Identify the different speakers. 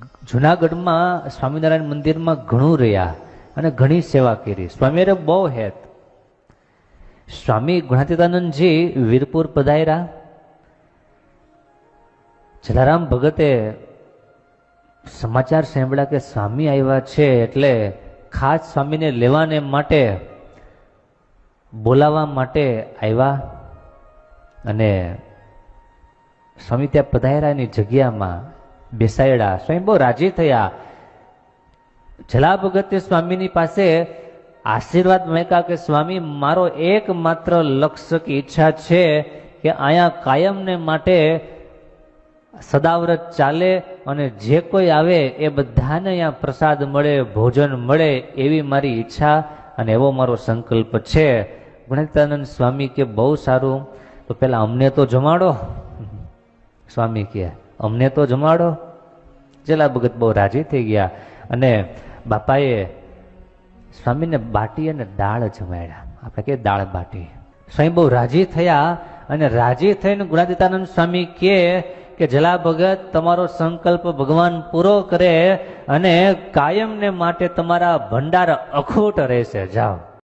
Speaker 1: જુનાગઢમાં સ્વામિનારાયણ મંદિરમાં ઘણું રહ્યા અને ઘણી સેવા કરી. સ્વામીએ બહુ હેત. સ્વામી ગુણાતીતાનંદજી વીરપુર પધાર્યા. જલારામ ભગતે સમાચાર સાંભળ્યા કે સ્વામી આવ્યા છે એટલે ખાસ સ્વામીને લેવાને માટે, બોલાવવા માટે આવ્યા અને સ્વામી ત્યાં પધાર્યાની જગ્યામાં બેસાડ્યા. સ્વયં બહુ રાજી થયા. જલા ભગતે સ્વામીની પાસે આશીર્વાદ મેકા કે, સ્વામી, મારો એકમાત્ર લક્ષ્ય કે ઈચ્છા છે કે અહીંયા કાયમને માટે સદાવ્રત ચાલે અને જે કોઈ આવે એ બધાને અહીંયા પ્રસાદ મળે, ભોજન મળે એવી મારી ઈચ્છા અને એવો મારો સંકલ્પ છે. ગુણિતાનંદ સ્વામી કે, બહુ સારું. તો પેલા અમને તો જમાડો. સ્વામી કે અમને તો જમાડો. જલા ભગત બહુ રાજી થઈ ગયા અને બાપાએ સ્વામીને બાટી અને દાળ જમાડ્યા. આપણે કે દાળ બાટી. સ્વામી બહુ રાજી થયા અને રાજી થઈને ગુણાદિતાનંદ સ્વામી કે કે, જલા ભગત, તમારો સંકલ્પ ભગવાન પૂરો કરે અને કાયમને માટે તમારા ભંડાર અખૂટ રહેશે. જાઓ.